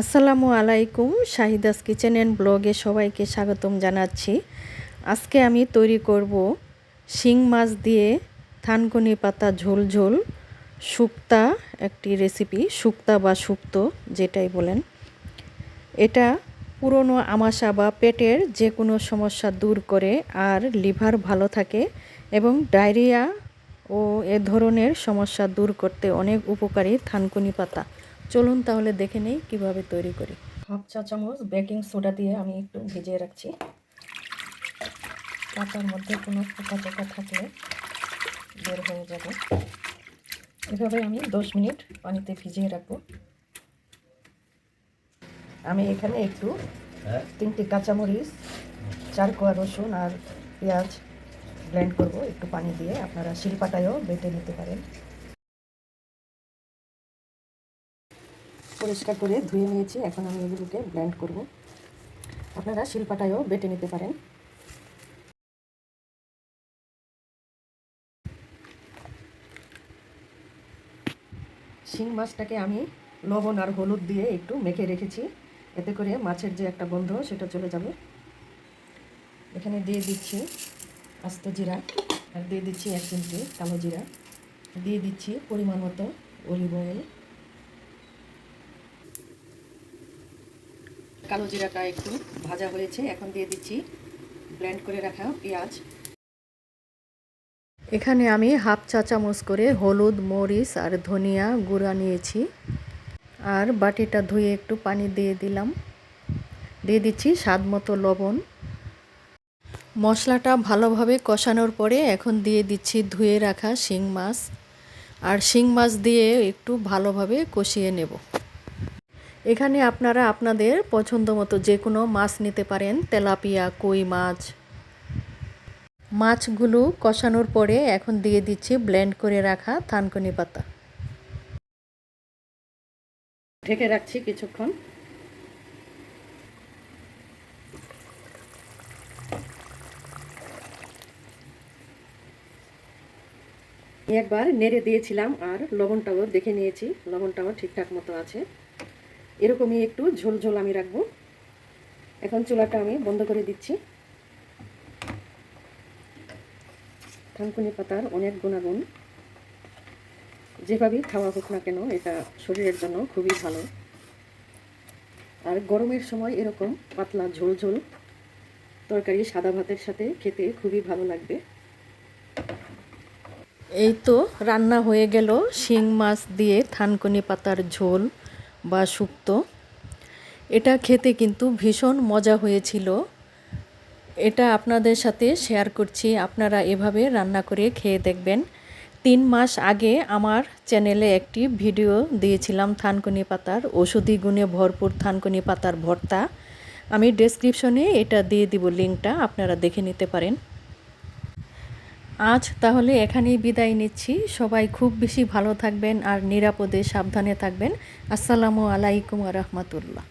আসসালামু আলাইকুম Shahida's kitchen and ব্লগে সবাইকে স্বাগতম জানাচ্ছি। আজকে আমি তৈরি করব শিং মাছ দিয়ে থানকুনি পাতা ঝোল ঝোল, শুক্তা একটি রেসিপি শুক্তা বা শুক্ত যেটাই বলেন। এটা পুরনো আমাশা বা পেটের যে কোনো সমস্যা দূর করে আর লিভার ভালো থাকে এবং ডায়রিয়া ও এ ধরনের সমস্যা দূর করতে অনেক উপকারী থানকুনি পাতা। চলুন তাহলে দেখে নেই কীভাবে তৈরি করি। হাফ চা চামচ বেকিং সোডা দিয়ে আমি একটু ভিজিয়ে রাখছি। পাতার মধ্যে কোনো পোকা চোকা থাকলে বের হয়ে যাবে। এভাবে আমি দশ মিনিট পানিতে ভিজিয়ে রাখব। আমি এখানে একটু তিনটি কাঁচামরিচ চার কোয়া রসুন আর পেঁয়াজ ব্লেন্ড করব। একটু পানি দিয়ে আপনারা শিলপাটায়ও বেটে নিতে পারেন। পরিষ্কার করে ধুয়ে নিয়েছি। এখন আমি এগুলোকে ব্লেন্ড করব। আপনারা শিলপাটায়ও বেটে নিতে পারেন। শিং মাছটাকে আমি লবণ আর হলুদ দিয়ে একটু মেখে রেখেছি। এতে করে মাছের যে একটা গন্ধ, সেটা চলে যাবে। এখানে দিয়ে দিচ্ছি আস্ত জিরা আর দিয়ে দিচ্ছি এক চিমটি কালো জিরা। দিয়ে দিচ্ছি পরিমাণ মতো অলিভ অয়েল কালো জিরাটা একটু ভাজা হয়েছে, এখন দিয়ে দিচ্ছি। ব্লেন্ড করে রাখা পেঁয়াজ। এখানে আমি হাফ চা চামচ করে হলুদ, মরিচ আর ধনিয়া গুঁড়া নিয়েছি। আর বাটিটা ধুয়ে একটু পানি দিয়ে দিলাম। দিয়ে দিচ্ছি স্বাদ মতো লবণ। মশলাটা ভালোভাবে কষানোর পরে এখন দিয়ে দিচ্ছি ধুয়ে রাখা শিং মাছ। আর শিং মাছ দিয়ে একটু ভালোভাবে কষিয়ে নেব। এখানে আপনারা আপনাদের পছন্দ মতো যে কোনো মাছ নিতে পারেন, তেলাপিয়া, কই মাছ। মাছগুলো কষানোর পরে এখন দিয়ে দিচ্ছি ব্লেন্ড করে রাখা থানকুনি পাতা। ঢেকে রাখছি কিছুক্ষণ। একবার নেড়ে দিয়েছিলাম আর লবণটাও দেখে নিয়েছি, লবণটাও ঠিকঠাক মতো আছে। এরকমই একটু ঝোল ঝোল আমি রাখব। এখন চুলাটা আমি বন্ধ করে দিচ্ছি। থানকুনি পাতার অনেক গুণাগুণ। যেভাবেই খাওয়া হোক না কেন, এটা শরীরের জন্য খুবই ভালো। আর গরমের সময় এরকম পাতলা ঝোল ঝোল তরকারি সাদা ভাতের সাথে খেতে খুবই ভালো লাগবে। এই তো রান্না হয়ে গেল শিং মাছ দিয়ে থানকুনি পাতার ঝোল। বা শুক্তো এটা খেতে কিন্তু ভীষণ মজা হয়েছিল। এটা আপনাদের সাথে শেয়ার করছি। আপনারা এভাবে রান্না করে খেয়ে দেখবেন। তিন মাস আগে আমার চ্যানেলে একটি ভিডিও দিয়েছিলাম থানকুনি পাতার ওষুধি গুণে ভরপুর থানকুনি পাতার ভর্তা। আমি ডেসক্রিপশনে এটা দিয়ে দিব লিঙ্কটা আপনারা দেখে নিতে পারেন। আজ তাহলে এখানেই বিদায় নিচ্ছি। সবাই খুব বেশি ভালো থাকবেন আর নিরাপদে সাবধানে থাকবেন। আসসালামু আলাইকুম রহমতুল্লাহ।